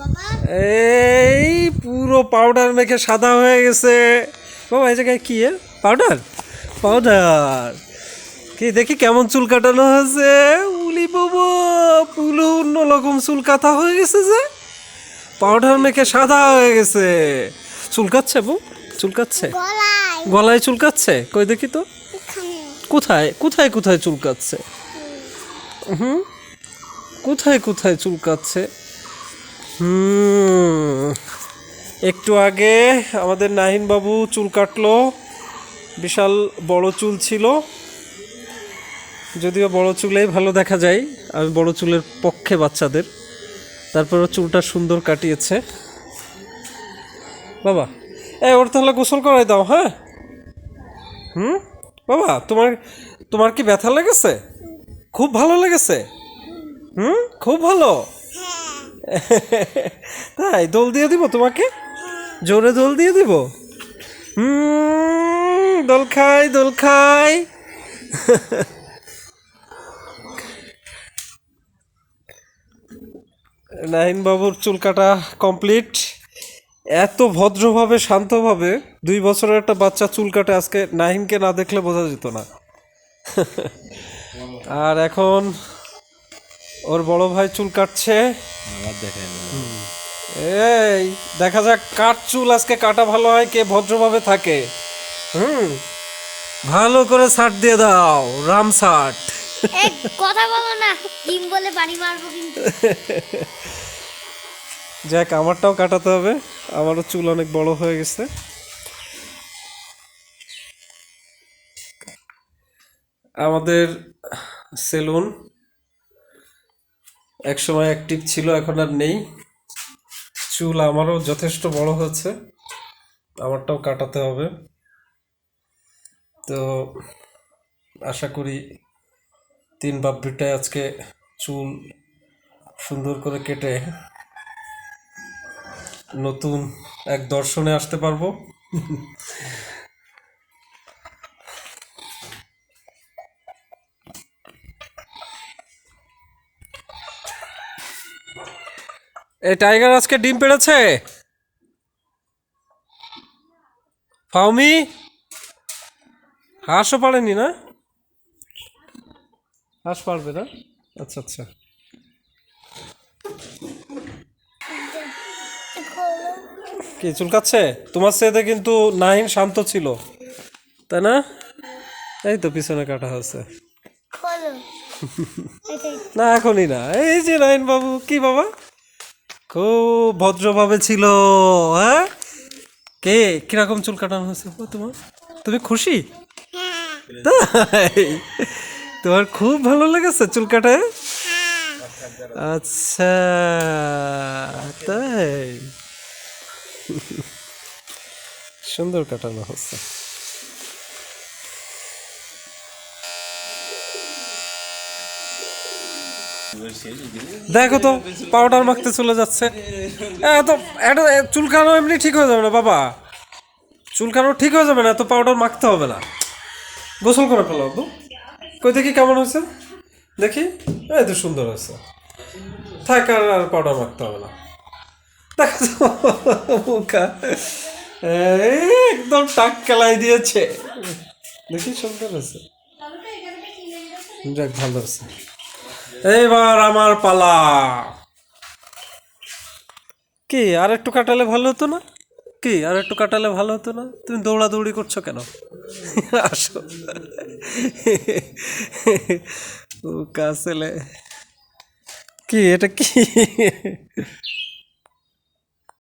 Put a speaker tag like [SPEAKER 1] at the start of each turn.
[SPEAKER 1] বাবা
[SPEAKER 2] এই পুরো পাউডার মেখে সাদা হয়ে গেছে। বাবা এই জায়গায় কি পাউডার পাউডার কি দেখি কেমন চুল কাটানো হয়েছে। উলি বাবা পুরো অন্যরকম চুল কাটা হয়ে গেছে যে। পাউডার মেখে সাদা হয়ে গেছে। চুলকাচ্ছে বউ? চুলকাচ্ছে
[SPEAKER 1] গলায়।
[SPEAKER 2] চুলকাচ্ছে কই দেখি তো। কোথায়? কোথায় কোথায় চুলকাচ্ছে হুম? কোথায় কোথায় চুলকাচ্ছে একটু আগে আমাদের নাহিন বাবু চুল কাটলো। বিশাল বড় চুল ছিল। যদিও বড় চুলেই ভালো দেখা যায়। আমি বড় চুলের পক্ষে বাচ্চাদের। তারপরে চুলটা সুন্দর কাটিয়েছে। বাবা, এ, ওর তাহলে গোসল করাই দাও হ্যাঁ? হুম? বাবা, তোমার তোমার কি ব্যথা লেগেছে? খুব ভালো লেগেছে। হুম? খুব ভালো। তাই, দোল দিয়ে দিব তোমাকে? জোরে দোল দিয়ে দিব? দোল খাই দোল খাই। নাহিন বাবুর চুল কাটা কমপ্লিট। এত ভদ্রভাবে, শান্তভাবে দুই বছরের একটা বাচ্চা চুল কাটে আজকে নাহিনকে না দেখলে বোঝা যেত না। আর এখন ওর বড় ভাই চুল কাটছে। এই দেখা যাক কার চুল আজকে কাটা ভালো হয় কে ভদ্রভাবে থাকে। হুম ভালো করে শার্ট দিয়ে দাও রাম শার্ট
[SPEAKER 1] এই কথা বলো না ডিম বলে বাড়ি মারবো কিন্তু।
[SPEAKER 2] যাক আমারটাও কাটাতে হবে আমারও চুল অনেক বড় হয়ে গেছে। আমাদের সেলুন একসময় অ্যাক্টিভ ছিল, এখন আর নেই। চুল আমারও যথেষ্ট বড় হয়েছে, আমারটাও কাটাতে হবে। তো আশা করি তিন বাপ্পিটায় আজকে চুল সুন্দর করে কেটে নতুন এক দর্শনে আসতে পারব। এই টাইগার আজকে ডিম পেড়েছে? ফাউমি? হাঁসও পারেনি না? হাঁস পারবে না? আচ্ছা আচ্ছা। কি চুলকাচ্ছে তোমার সাথে কিন্তু নাহিন শান্ত ছিল। তাই না? এই তো পিছনে কাটা হয়েছে। না, এখনই না। এই যে নাইন বাবু কি বাবা? খুব ভদ্রভাবে ছিল হ্যাঁ? কে? কীরকম চুল কাটানো হয়েছে তোমার? তুমি খুশি? তোমার খুব ভালো লেগেছে চুল কাটায় আচ্ছা তাই? সুন্দর কাটানো হচ্ছে। দেখো তো পাউডার মাখতে চলে যাচ্ছে। এত এটা চুলকানো এমনি ঠিক হয়ে যাবে না, বাবা। চুলকানো ঠিক হয়ে যাবে না এত পাউডার মাখতে হবে না। গোসল করে ফেলো, আব্বু। কই, দেখি কেমন হয়েছে। দেখি। এই তো সুন্দর হয়েছে। থাক, আর আর পাউডার মাখতে হবে না। একদম টাক কেলাই দিয়েছে। দেখি সুন্দর হয়েছে। যাক, ভালো হয়েছে। এইবার আমার পালা। কি, আর একটু কাটালে ভালো হতো না? কি, আর একটু কাটালে ভালো হতো না? তুমি দৌড়াদৌড়ি করছ কেন? আসো। ও কাছেলে কি, এটা কি?